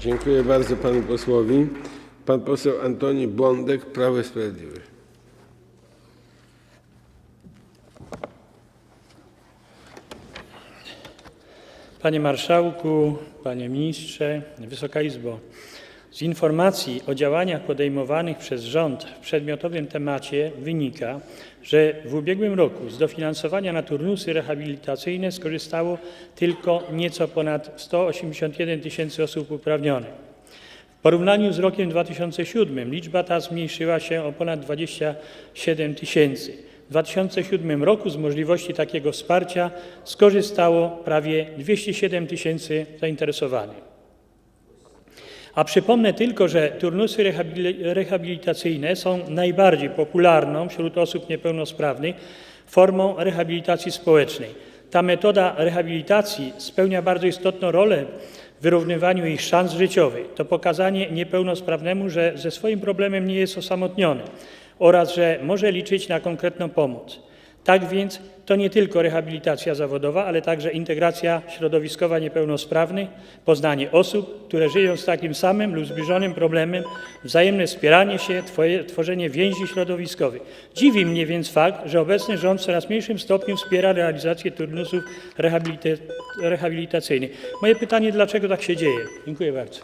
Dziękuję bardzo panu posłowi. Pan poseł Antoni Błądek, Prawo i Sprawiedliwość. Panie Marszałku, Panie Ministrze, Wysoka Izbo. Z informacji o działaniach podejmowanych przez rząd w przedmiotowym temacie wynika, że w ubiegłym roku z dofinansowania na turnusy rehabilitacyjne skorzystało tylko nieco ponad 181 tysięcy osób uprawnionych. W porównaniu z rokiem 2007 liczba ta zmniejszyła się o ponad 27 tysięcy. W 2007 roku z możliwości takiego wsparcia skorzystało prawie 207 tysięcy zainteresowanych. A przypomnę tylko, że turnusy rehabili- rehabilitacyjne są najbardziej popularną wśród osób niepełnosprawnych formą rehabilitacji społecznej. Ta metoda rehabilitacji spełnia bardzo istotną rolę w wyrównywaniu ich szans życiowych. To pokazanie niepełnosprawnemu, że ze swoim problemem nie jest osamotniony oraz że może liczyć na konkretną pomoc. Tak więc to nie tylko rehabilitacja zawodowa, ale także integracja środowiskowa niepełnosprawnych, poznanie osób, które żyją z takim samym lub zbliżonym problemem, wzajemne wspieranie się, tworzenie więzi środowiskowych. Dziwi mnie więc fakt, że obecny rząd w coraz mniejszym stopniu wspiera realizację turnusów rehabilita- rehabilitacyjnych. Moje pytanie, dlaczego tak się dzieje? Dziękuję bardzo.